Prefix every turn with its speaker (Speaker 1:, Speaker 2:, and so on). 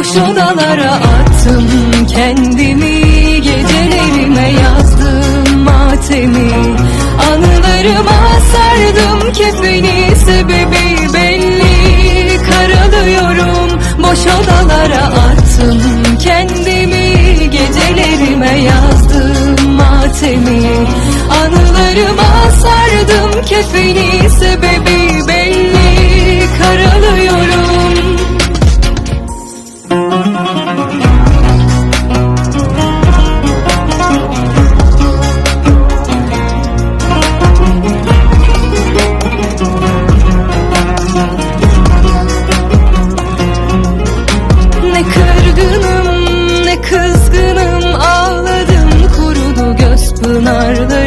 Speaker 1: Boş odalara attım kendimi Gecelerime yazdım matemi. Anılarıma sardım kefeni Sebebi belli. Karalıyorum Boş odalara attım kendimi Gecelerime yazdım matemi. Anılarıma sardım kefeni Pınarlı